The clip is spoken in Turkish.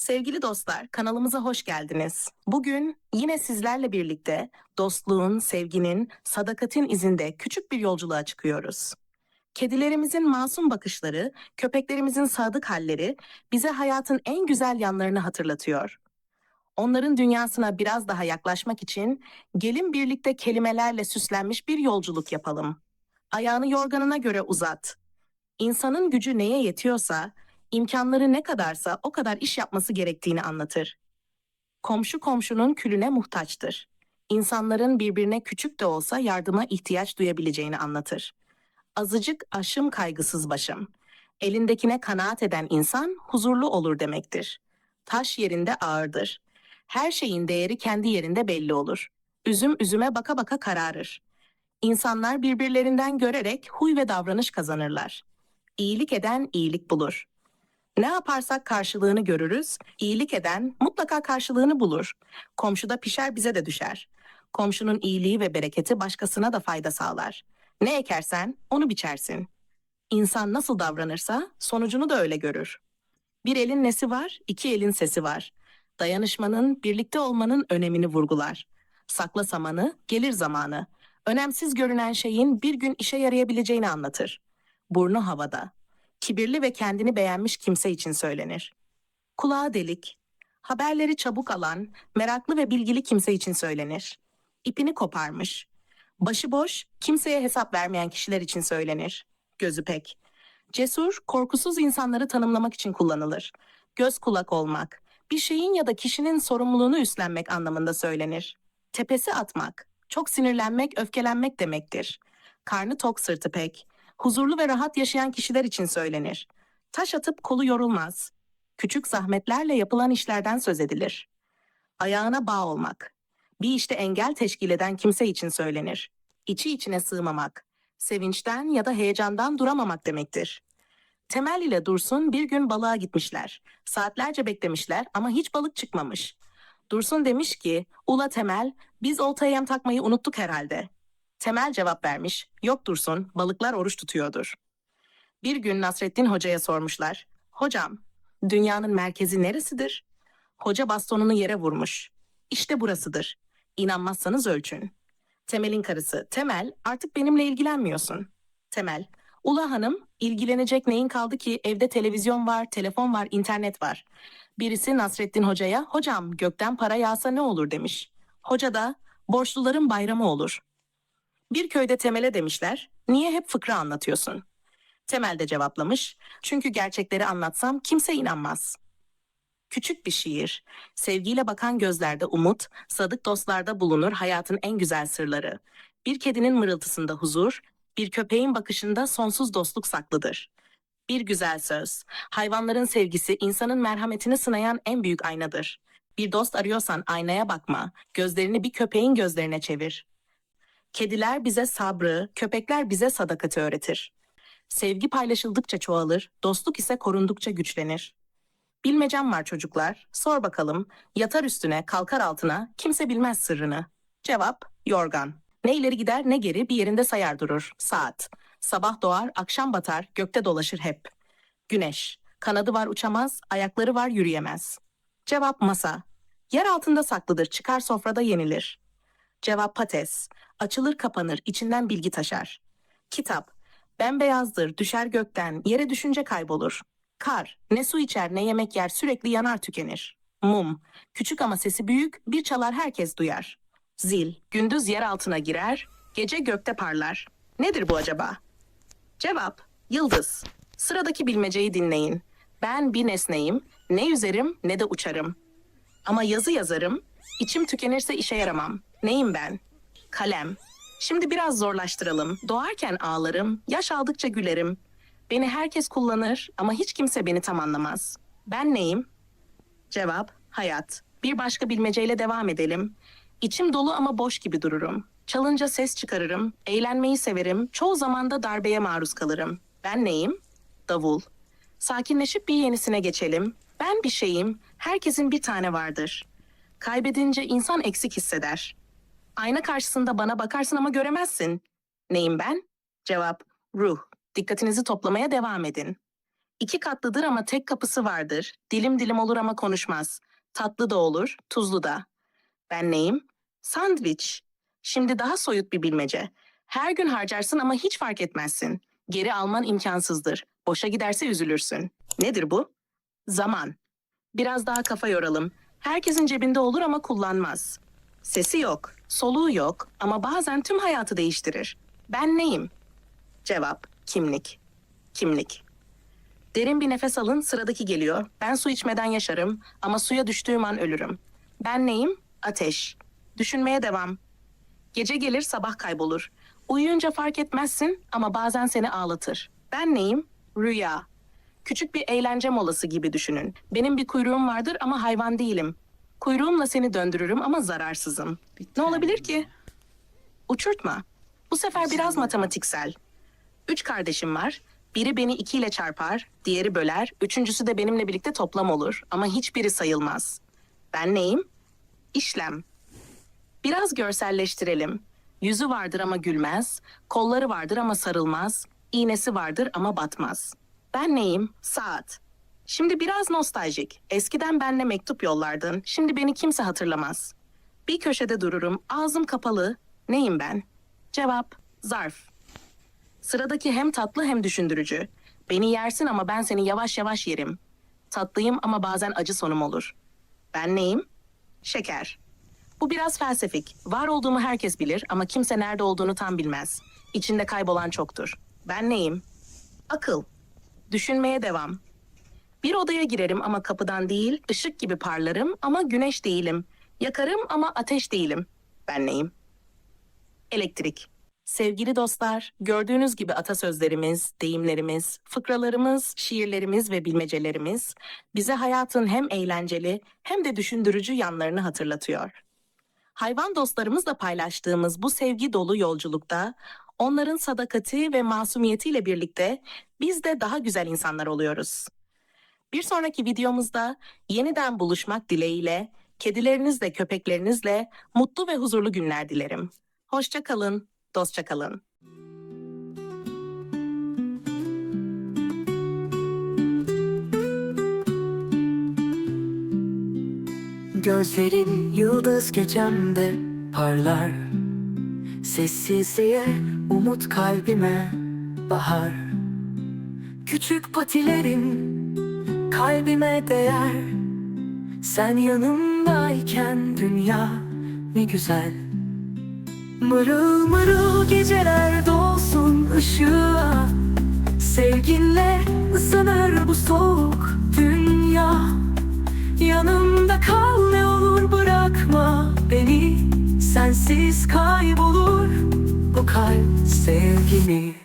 Sevgili dostlar, kanalımıza hoş geldiniz. Bugün yine sizlerle birlikte dostluğun, sevginin, sadakatin izinde küçük bir yolculuğa çıkıyoruz. Kedilerimizin masum bakışları, köpeklerimizin sadık halleri bize hayatın en güzel yanlarını hatırlatıyor. Onların dünyasına biraz daha yaklaşmak için gelin birlikte kelimelerle süslenmiş bir yolculuk yapalım. Ayağını yorganına göre uzat. İnsanın gücü neye yetiyorsa, imkanları ne kadarsa o kadar iş yapması gerektiğini anlatır. Komşu komşunun külüne muhtaçtır. İnsanların birbirine küçük de olsa yardıma ihtiyaç duyabileceğini anlatır. Azıcık aşım kaygısız başım. Elindekine kanaat eden insan huzurlu olur demektir. Taş yerinde ağırdır. Her şeyin değeri kendi yerinde belli olur. Üzüm üzüme baka baka kararır. İnsanlar birbirlerinden görerek huy ve davranış kazanırlar. İyilik eden iyilik bulur. Ne yaparsak karşılığını görürüz, iyilik eden mutlaka karşılığını bulur. Komşuda pişer bize de düşer. Komşunun iyiliği ve bereketi başkasına da fayda sağlar. Ne ekersen onu biçersin. İnsan nasıl davranırsa sonucunu da öyle görür. Bir elin nesi var, iki elin sesi var. Dayanışmanın, birlikte olmanın önemini vurgular. Sakla samanı, gelir zamanı. Önemsiz görünen şeyin bir gün işe yarayabileceğini anlatır. Burnu havada. Kibirli ve kendini beğenmiş kimse için söylenir. Kulağı delik. Haberleri çabuk alan, meraklı ve bilgili kimse için söylenir. İpini koparmış. Başıboş, kimseye hesap vermeyen kişiler için söylenir. Gözü pek. Cesur, korkusuz insanları tanımlamak için kullanılır. Göz kulak olmak, bir şeyin ya da kişinin sorumluluğunu üstlenmek anlamında söylenir. Tepesi atmak, çok sinirlenmek, öfkelenmek demektir. Karnı tok sırtı pek. Huzurlu ve rahat yaşayan kişiler için söylenir. Taş atıp kolu yorulmaz. Küçük zahmetlerle yapılan işlerden söz edilir. Ayağına bağ olmak. Bir işte engel teşkil eden kimse için söylenir. İçi içine sığmamak. Sevinçten ya da heyecandan duramamak demektir. Temel ile Dursun bir gün balığa gitmişler. Saatlerce beklemişler ama hiç balık çıkmamış. Dursun demiş ki, Ula Temel, biz oltaya yem takmayı unuttuk herhalde. Temel cevap vermiş, yok Dursun, balıklar oruç tutuyordur. Bir gün Nasrettin Hoca'ya sormuşlar, Hocam, dünyanın merkezi neresidir? Hoca bastonunu yere vurmuş. İşte burasıdır. İnanmazsanız ölçün. Temel'in karısı, Temel, artık benimle ilgilenmiyorsun. Temel, Ula Hanım, ilgilenecek neyin kaldı ki evde televizyon var, telefon var, internet var. Birisi Nasrettin Hoca'ya, hocam gökten para yağsa ne olur demiş. Hoca da, borçluların bayramı olur. Bir köyde Temel'e demişler, niye hep fıkra anlatıyorsun? Temel de cevaplamış, çünkü gerçekleri anlatsam kimse inanmaz. Küçük bir şiir, sevgiyle bakan gözlerde umut, sadık dostlarda bulunur hayatın en güzel sırları. Bir kedinin mırıltısında huzur, bir köpeğin bakışında sonsuz dostluk saklıdır. Bir güzel söz, hayvanların sevgisi insanın merhametini sınayan en büyük aynadır. Bir dost arıyorsan aynaya bakma, gözlerini bir köpeğin gözlerine çevir. Kediler bize sabrı, köpekler bize sadakati öğretir. Sevgi paylaşıldıkça çoğalır, dostluk ise korundukça güçlenir. Bilmecem var çocuklar, sor bakalım, yatar üstüne, kalkar altına, kimse bilmez sırrını. Cevap, yorgan. Ne ileri gider ne geri bir yerinde sayar durur, saat. Sabah doğar, akşam batar, gökte dolaşır hep. Güneş. Kanadı var uçamaz, ayakları var yürüyemez. Cevap masa. Yer altında saklıdır, çıkar sofrada yenilir. Cevap pates. Açılır kapanır, içinden bilgi taşar. Kitap. Bembeyazdır, düşer gökten, yere düşünce kaybolur. Kar. Ne su içer ne yemek yer, sürekli yanar tükenir. Mum. Küçük ama sesi büyük, bir çalar herkes duyar. Zil. Gündüz yer altına girer, gece gökte parlar. Nedir bu acaba? Cevap, yıldız. Sıradaki bilmeceyi dinleyin. Ben bir nesneyim, ne yüzerim ne de uçarım. Ama yazı yazarım, içim tükenirse işe yaramam. Neyim ben? Kalem. Şimdi biraz zorlaştıralım. Doğarken ağlarım, yaş aldıkça gülerim. Beni herkes kullanır ama hiç kimse beni tam anlamaz. Ben neyim? Cevap, hayat. Bir başka bilmeceyle devam edelim. İçim dolu ama boş gibi dururum. Çalınca ses çıkarırım, eğlenmeyi severim, çoğu zaman da darbeye maruz kalırım. Ben neyim? Davul. Sakinleşip bir yenisine geçelim. Ben bir şeyim, herkesin bir tane vardır. Kaybedince insan eksik hisseder. Ayna karşısında bana bakarsın ama göremezsin. Neyim ben? Cevap, ruh. Dikkatinizi toplamaya devam edin. İki katlıdır ama tek kapısı vardır. Dilim dilim olur ama konuşmaz. Tatlı da olur, tuzlu da. Ben neyim? Sandviç. Şimdi daha soyut bir bilmece. Her gün harcarsın ama hiç fark etmezsin. Geri alman imkansızdır. Boşa giderse üzülürsün. Nedir bu? Zaman. Biraz daha kafa yoralım. Herkesin cebinde olur ama kullanmaz. Sesi yok, soluğu yok ama bazen tüm hayatı değiştirir. Ben neyim? Cevap: kimlik. Kimlik. Derin bir nefes alın, sıradaki geliyor. Ben su içmeden yaşarım ama suya düştüğüm an ölürüm. Ben neyim? Ateş. Düşünmeye devam. Gece gelir, sabah kaybolur. Uyuyunca fark etmezsin ama bazen seni ağlatır. Ben neyim? Rüya. Küçük bir eğlence molası gibi düşünün. Benim bir kuyruğum vardır ama hayvan değilim. Kuyruğumla seni döndürürüm ama zararsızım. Ne olabilir ki? Uçurtma. Bu sefer biraz matematiksel. Üç kardeşim var. Biri beni iki ile çarpar, diğeri böler, üçüncüsü de benimle birlikte toplam olur. Ama hiçbiri sayılmaz. Ben neyim? İşlem. Biraz görselleştirelim. Yüzü vardır ama gülmez, kolları vardır ama sarılmaz, iğnesi vardır ama batmaz. Ben neyim? Saat. Şimdi biraz nostaljik. Eskiden benle mektup yollardın, şimdi beni kimse hatırlamaz. Bir köşede dururum, ağzım kapalı. Neyim ben? Cevap, zarf. Sıradaki hem tatlı hem düşündürücü. Beni yersin ama ben seni yavaş yavaş yerim. Tatlıyım ama bazen acı sonum olur. Ben neyim? Şeker. Bu biraz felsefik. Var olduğumu herkes bilir ama kimse nerede olduğunu tam bilmez. İçinde kaybolan çoktur. Ben neyim? Akıl. Düşünmeye devam. Bir odaya girerim ama kapıdan değil, ışık gibi parlarım ama güneş değilim. Yakarım ama ateş değilim. Ben neyim? Elektrik. Sevgili dostlar, gördüğünüz gibi atasözlerimiz, deyimlerimiz, fıkralarımız, şiirlerimiz ve bilmecelerimiz bize hayatın hem eğlenceli hem de düşündürücü yanlarını hatırlatıyor. Hayvan dostlarımızla paylaştığımız bu sevgi dolu yolculukta onların sadakati ve masumiyetiyle birlikte biz de daha güzel insanlar oluyoruz. Bir sonraki videomuzda yeniden buluşmak dileğiyle kedilerinizle, köpeklerinizle mutlu ve huzurlu günler dilerim. Hoşça kalın, dostça kalın. Gözlerin yıldız gecemde parlar Sessizliğe umut kalbime bahar Küçük patilerin kalbime değer. Sen yanımdayken dünya ne güzel. Mırıl mırıl geceler dolsun ışığa. Sevginle ısınır bu soğuk dünya. Yanımda kal ne olur bırakma beni. Sensiz kaybolur bu kalp sevgimi